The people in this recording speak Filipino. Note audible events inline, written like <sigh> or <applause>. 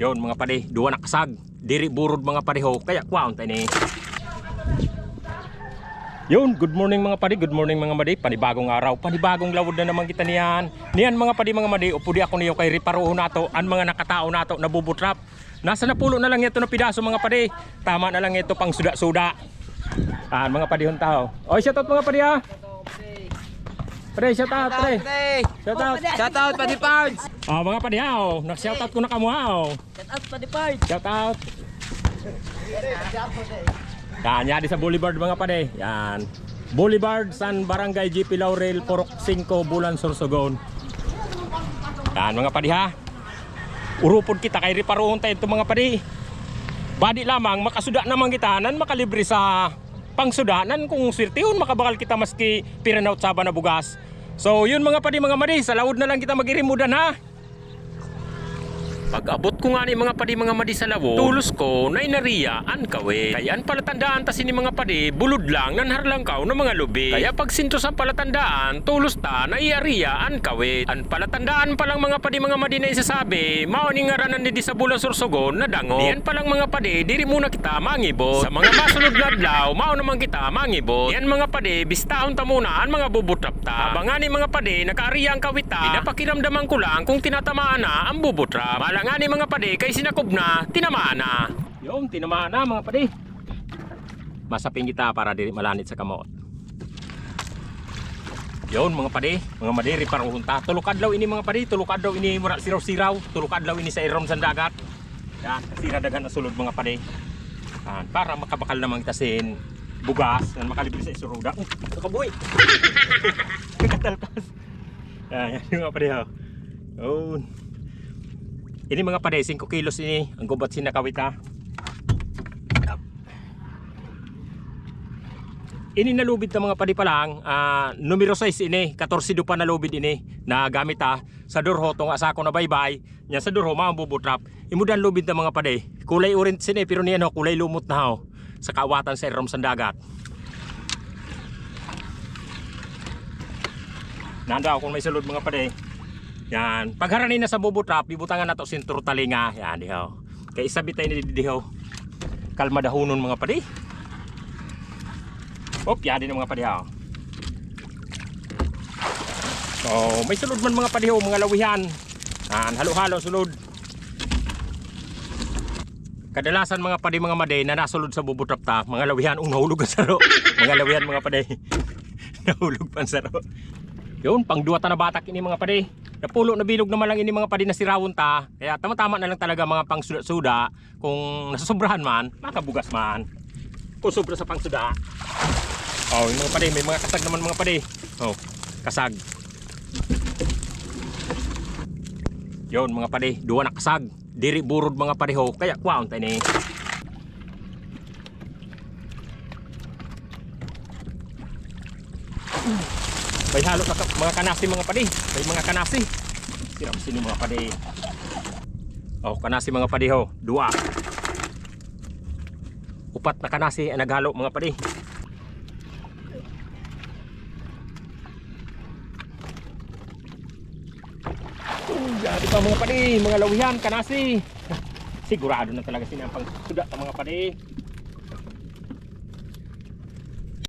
Yon mga padi, duwa nakasag. Diri burod mga padiho, kaya kwaon tayo ni. Yun, good morning mga padi, good morning mga madi. Panibagong araw, panibagong lawod na naman kita niyan. Niyan mga padi mga madi, upudi ako niyo kay riparuho nato, an mga nakatao nato nabubutrap. Nasa napulo na lang ito na pidaso mga padi. Tama na lang ito pang suda-suda. Ah, mga padihon tao. Oy, shout out mga padi ha. Pre, shout out, pre. Shout out. Shout out pa di Pards. Ah, mga padi ha. Oh. Nak-shout out ko na kamo ha. Oh. Shout out pa di Pards. Shout out. Yan, yan sa Boulevard mga pade. Yan. Boulevard, San Barangay GP Laurel, Porok 5, Bulan, Sorsogon. Yan mga padi ha. Urupod kita kay riparoon tayo ito mga padi. Badi lamang, makasuda naman kita nan makalibre sa pangsudanan kung sirtihon makabakal kita maski piranaut saba na bugas. So yun mga padi mga madi, sa laod na lang kita magirimudan ha. Pag abot ko nga ni mga padi mga madi sa tulos ko na inariya an kawe. Kaya an palatandaan ta sini mga padi, bulod lang nanhar lang kaw ng mga lubi. Kaya pag sinto sa palatandaan, tulos ta na iariya an kawe. An palatandaan pa lang mga padi mga madi na isasabi, mao ni ngaranan ni sa bulan sursogon na dango. Diyan pa lang mga padi, diri muna kita mangibot. Sa mga masunod na adlaw, mao naman kita mangibot. Yan mga padi, bistahon ta muna ang mga bubutrap ta. Abangan ni mga padi, nakaariya ang kawita. Pinapakiramdaman ko lang kung tinatamaan na ang bubutrap. Malangan ni mga padi, kay sinakob na, tinamaan na. Yung, tinamaan na mga padi. Masaping kita para diri malanit sa kamot. Yon mga padi, mga madi riparuhon ta. Tulukad daw ini mga padi, tulukad daw ini mura siraw-siraw, tulukad daw ini sa irom sa dagat. Yan, sira dagan na sulod mga padi. Yan, para makabakal naman kita sin bugas na makalibri sa isuruda. Uh, nakabuhay. <laughs> Nakatalkas. Yan, yan <laughs> yung mga padi ha. Oh. Ini mga padi, 5 kilos ini. Ang gubat sinakawita. Ini nalubid na mga padi pa lang, ah, numero 6 ini, 14 do pa nalubid ini, na gamit ha, sa durho, tong asa ko na baybay, nya sa durho, mga bubutrap, imudan lubid na mga padi, kulay orange ini, pero niyan ho, kulay lumot na ho, sa kawatan sa irom sa dagat. Nanda kung may sulod mga padi, yan, pagharanin na sa bubutrap, bibutangan na to sintur talinga, yan, dihaw. Kaya isabit tayo ni dihaw, kalma dahunon mga padi. Op, yan din ang mga padihaw. So, may sulod man mga padihaw, mga lawihan. Yan, halo-halo sulod. Kadalasan mga padi mga maday na nasulod sa bubutrap ta, mga lawihan, ung nahulog ang saro. <laughs> mga lawihan mga paday. <laughs> nahulog pa ang saro. Yun, pang duwa ta na batak ini mga paday. Napulo na bilog naman lang ini mga padi na sirawon ta. Kaya tama-tama na lang talaga mga pang suda Kung nasasobrahan man, makabugas man. Kung sobra sa pang suda. Oh, yung mga padi, may mga kasag naman mga padi. Oh, kasag. Yon mga padi, duwa na kasag. Diri burod mga padiho, kaya kwaon tayo ni. May halo ka mga kanasi mga padi. May mga kanasi. Sira sini mga padi. Oh, kanasi mga padi ho, dua. Upat na kanasi ang naghalo mga padi. Grabe pa mga padi, mga lawihan, kanasi. Sigurado na talaga sila ang pangsuda sa mga padi.